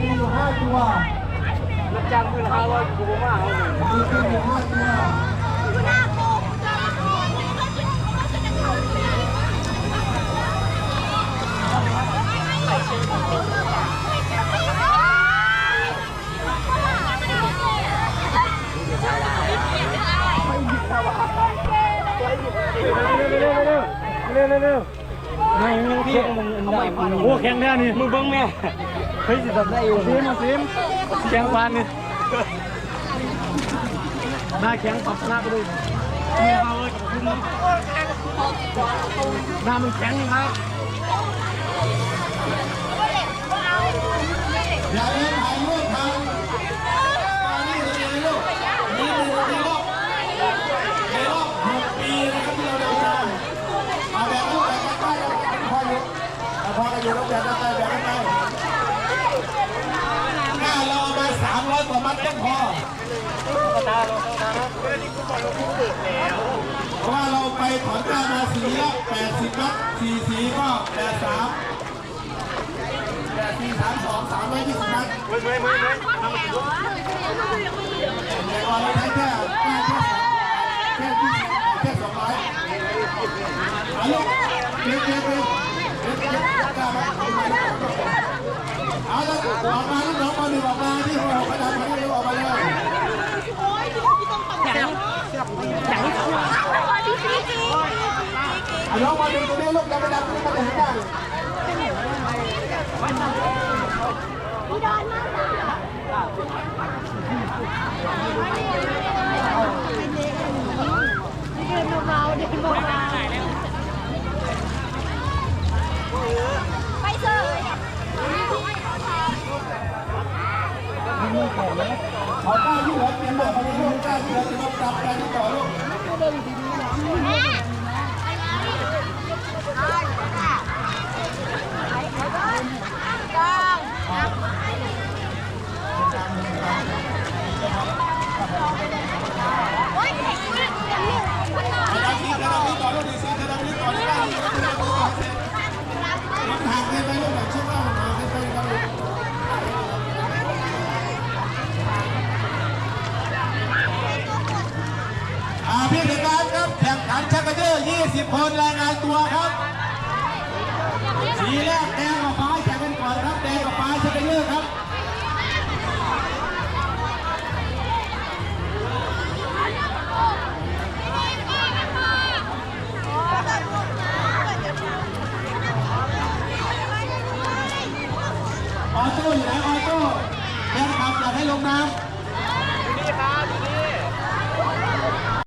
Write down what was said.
มีอยู่ห้าตัวรับจ้างมือละห้าร้อยกูบ่มาเอาเลยมีอยู่ห้าตัวเร็วเร็วเร็วเร็วเร็ว ไม่ยังพี่มึงได้โอ้แข็งแน่นี่มึงเบิ้งแม่เฮ้ยสิทำได้อยู่ซิมซิมแข็งปานนี่หน้าแข็งปรับหน้าไปเลยหน้ามึงแข็งครับ อย่าเล่นถ่ายรูปทางมานี่เลยลูกนี่เป็นในรอบในรอบหกปีนะครับที่เราเดินทางเอาแบบลูกแบบใกล้ๆพออยู่ พอกันอยู่ลูกแบบใกล้ๆแบบใกล้ๆถ้าเราเอามาสามร้อยกว่ามัดต้องพอเพราะว่าเราไปถอนก้ามาสีละแปดสิบมัดสี่สีก็แปดสามแปดสี่สามสองสามร้อยยี่สิบมัดเมื่อยเมื่อยเมื่อยเมื่อยแต่ก่อนเราใช้แค่แค่แค่แค่ที่แค่สองร้อยเอาลูกเก็บเก็บเก็บเก็บเก็บกล้าไหม เอาละออกมาลูกน้องมาหนึ่งออกมาที่หัวกระดานมาที่ออกมาเลยเอาน้องมาหนึ่งตรงนี้ลูกแล้วไปดันตรงนี้มาถึงได้ ไปเถอะ เอาก้าวที่เหลือเป็นบอกเขาเลูกก้าวที่เหลือจะต้องกลับไปต่อลูก สีแรกแดง